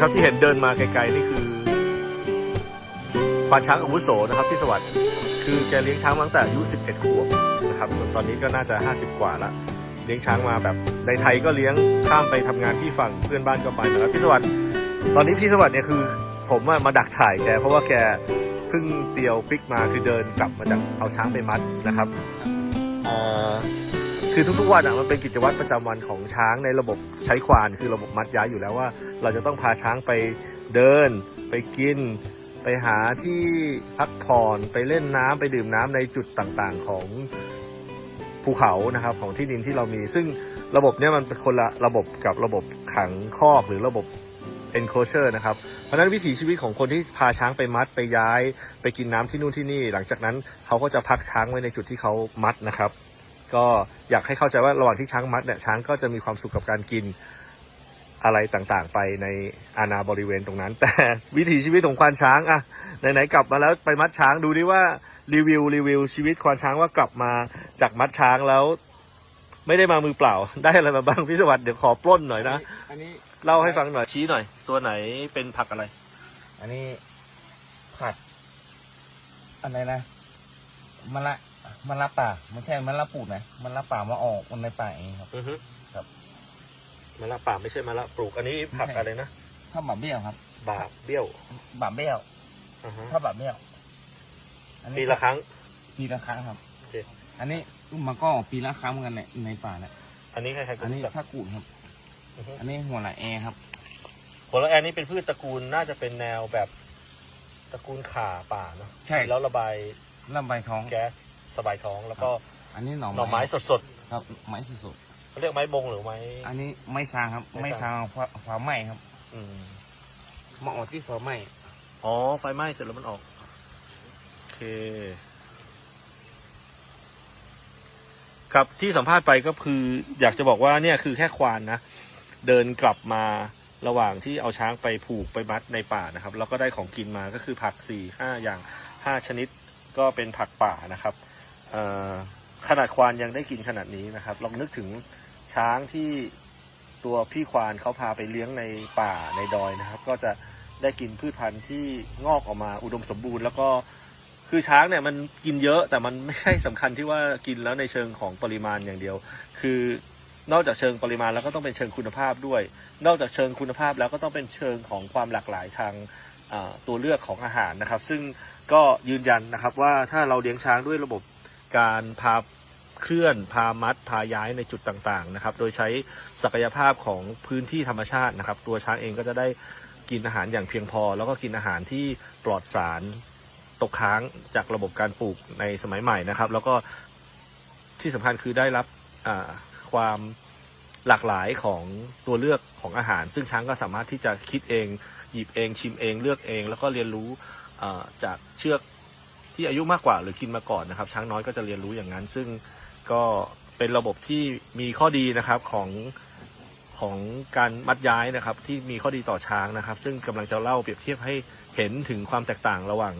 ครับที่เห็นเดินมาไกลๆนี่คือควานช้างอาวุโสนะครับพี่สวัสดิ์คือแกเลี้ยงช้างมาตั้งแต่อายุ 11 ขวบนะครับส่วนตอนนี้ก็น่าจะ 50 กว่าละเลี้ยงช้างมาแบบในไทยก็เลี้ยงข้ามไปทำงานที่ฝั่งเพื่อนบ้านก็ไปมาแล้วพี่สวัสดิ์ตอนนี้พี่สวัสดิ์เนี่ยคือ ผมมาดักถ่ายแกเพราะว่าแกเพิ่งเตียวปิกมาคือเดินกลับมาจากเอาช้างไปมัดนะครับคือทุกๆวันอะมันเป็นกิจวัตรประจำวันของช้างในระบบใช้ควานคือระบบมัดย้ายอยู่แล้วว่า เราจะต้องพาช้างไปเดิน ไปกิน ไปหาที่พักผ่อนไปเล่นน้ำไปดื่มน้ำในจุดต่างๆของภูเขานะครับของที่ดินที่เรามี ซึ่งระบบเนี้ยมันเป็นคนละระบบกับระบบขังคอกหรือระบบ enclosure นะครับ เพราะนั้นวิถีชีวิตของคนที่พาช้างไปมัดไปย้าย ไปกินน้ำที่นู่นที่นี่ หลังจากนั้นเขาก็จะพักช้างไว้ในจุดที่เขามัดนะครับ ก็อยากให้เข้าใจว่าระหว่างที่ช้างมัดเนี่ยช้างก็จะมีความสุขกับการกิน อะไรต่างๆ ไปในอาณาบริเวณตรงนั้น แต่วิถีชีวิตของควานช้างอะไหนๆกลับมาแล้วไปมัดช้างดูดิว่ารีวิวรีวิวชีวิตควานช้างว่ากลับมาจากมัดช้างแล้ว ไม่ได้มามือเปล่า ได้อะไรมาบ้างพี่สวัสดิ์เดี๋ยวขอปล้นหน่อยนะอันนี้เล่าให้ฟังหน่อยชี้หน่อย ตัวไหนเป็นผักอะไร อันนี้ผัดอะไรนะมะละมะละป่าไม่ใช่มะละปูดนะมะละป่ามาออกมันในป่าเองครับอือฮึครับ มะละป่าไม่ใช่มะละปลูก อันนี้ผักไม่ใช่อะไรนะถ้าบาเบี้ยวครับบาบเบี้ยวบาเบี้ยวอือฮึถ้าบาเบี้ยวอันนี้ปีละครั้ง ปีละครั้งครับ โอเค อันนี้มันก็ปีละครั้งเหมือนกันในในป่านะอันนี้ใครๆก็อันนี้รู้จัก ถ้ากูดครับ อือฮึ อันนี้หัวไหละแอครับ ผลละแอนนี่เป็นพืชตระกูลน่าจะเป็นแนวแบบตระกูลข่าป่าเนาะใช่ แล้วระบายลำใบท้อง แก๊สสบายท้องแล้วก็อันนี้หน่อหน่อไม้สดครับไม้สดๆ เขาเรียกไม้บงหรือไม้ๆอันนี้ไม้ซางครับ ไม้ไม้ซาซางงฟ้าฟ้าไหม้ครับ อืมมาออกที่ฟ้าไหม้อ๋อ ไฟไหม้เสร็จแล้วมันออก โอเค ครับที่สัมภาษณ์ไปก็คือ อยากจะบอกว่าเนี่ยคือแค่ควานนะ เดินกลับมาระหว่างที่เอาช้างไปผูกไปมัดในป่านะครับ แล้วก็ได้ของกินมาก็คือผักสี่ห้าอย่างห้าชนิดก็เป็นผักป่านะครับเอ่อขนาดควานยังได้กินขนาดนี้นะครับ ลองนึกถึง ช้างที่ตัวพี่ควานเขาพาไปเลี้ยงในป่าในดอยนะครับ ก็จะได้กินพืชพันธุ์ที่งอกออกมาอุดมสมบูรณ์ แล้วก็คือช้างเนี่ยมันกินเยอะแต่มันไม่ใช่สำคัญที่ว่ากินแล้วในเชิงของปริมาณอย่างเดียว คือนอกจากเชิงปริมาณแล้วก็ต้องเป็นเชิงคุณภาพด้วย นอกจากเชิงคุณภาพแล้วก็ต้องเป็นเชิงของความหลากหลายทางตัวเลือกของอาหารนะครับ ซึ่งก็ยืนยันนะครับว่าถ้าเราเลี้ยงช้างด้วยระบบการพา เคลื่อนพามัดพาย้ายในจุดต่างๆนะครับ โดยใช้ศักยภาพของพื้นที่ธรรมชาตินะครับ ตัวช้างเองก็จะได้กินอาหารอย่างเพียงพอ แล้วก็กินอาหารที่ปลอดสารตกค้างจากระบบการปลูกในสมัยใหม่นะครับ แล้วก็ที่สำคัญคือได้รับความหลากหลายของตัวเลือกของอาหาร ซึ่งช้างก็สามารถที่จะคิดเอง หยิบเองชิมเองเลือกเอง แล้วก็เรียนรู้จากเชือกที่อายุมากกว่าหรือกินมาก่อนนะครับ ช้างน้อยก็จะเรียนรู้อย่างนั้น ซึ่ง ก็เป็นระบบที่มีข้อดีนะครับของของการมัดย้ายนะครับ ที่มีข้อดีต่อช้างนะครับ ซึ่งกำลังจะเล่าเปรียบเทียบให้เห็นถึงความแตกต่างระหว่าง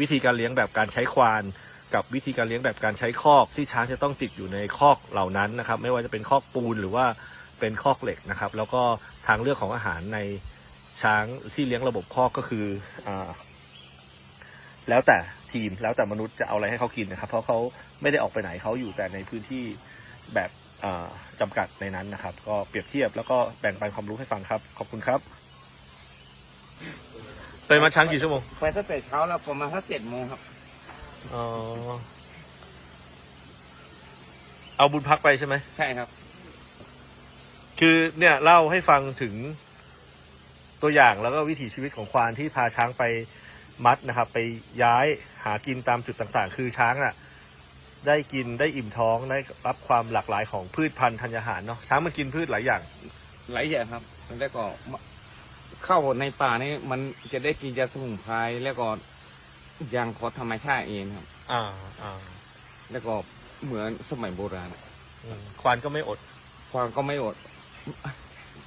วิธีการเลี้ยงแบบการใช้ควาน กับวิธีการเลี้ยงแบบการใช้คอก ที่ช้างจะต้องติดอยู่ในคอกเหล่านั้นนะครับ ไม่ว่าจะเป็นคอกปูนหรือว่าเป็นคอกเหล็กนะครับ แล้วก็ทางเลือกของอาหารในช้างที่เลี้ยงระบบคอกก็คืออาแล้วแต่ ทีม แล้วแต่มนุษย์จะเอาอะไรให้เขากินนะครับ เพราะเขาไม่ได้ออกไปไหนเขาอยู่แต่ในพื้นที่แบบอ่าจำกัดในนั้นนะครับ ก็เปรียบเทียบแล้วก็แบ่งปันความรู้ให้ฟังครับ ขอบคุณครับไปมาช้างกี่ชั่วโมงไปตั้งแต่เช้าแล้วประมาณสักเจ็ดโมงครับอ๋อเอาบุญพักไปใช่ไหมใช่ครับ คือเนี่ยเล่าให้ฟังถึงตัวอย่างแล้วก็วิถีชีวิตของควานที่พาช้างไป มัดนะครับ ไปย้ายหากินตามจุดต่างๆ คือช้างน่ะได้กินได้อิ่มท้องได้รับความหลากหลายของพืชพันธุ์ธัญญาหารเนาะช้างมันกินพืชหลายอย่าง หลายอย่างครับแล้วก็มะเข้าในป่านี่มันจะได้กินยาสมุนไพรแล้วก็ยางของธรรมชาติเองครับ อ่าอ่าแล้วก็เหมือนสมัยโบราณอืมควานก็ไม่อด ความก็ไม่อด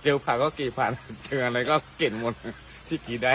เจอผ่าก็กี่ผ่านเจออะไรก็เก็นหมดที่กี่ได้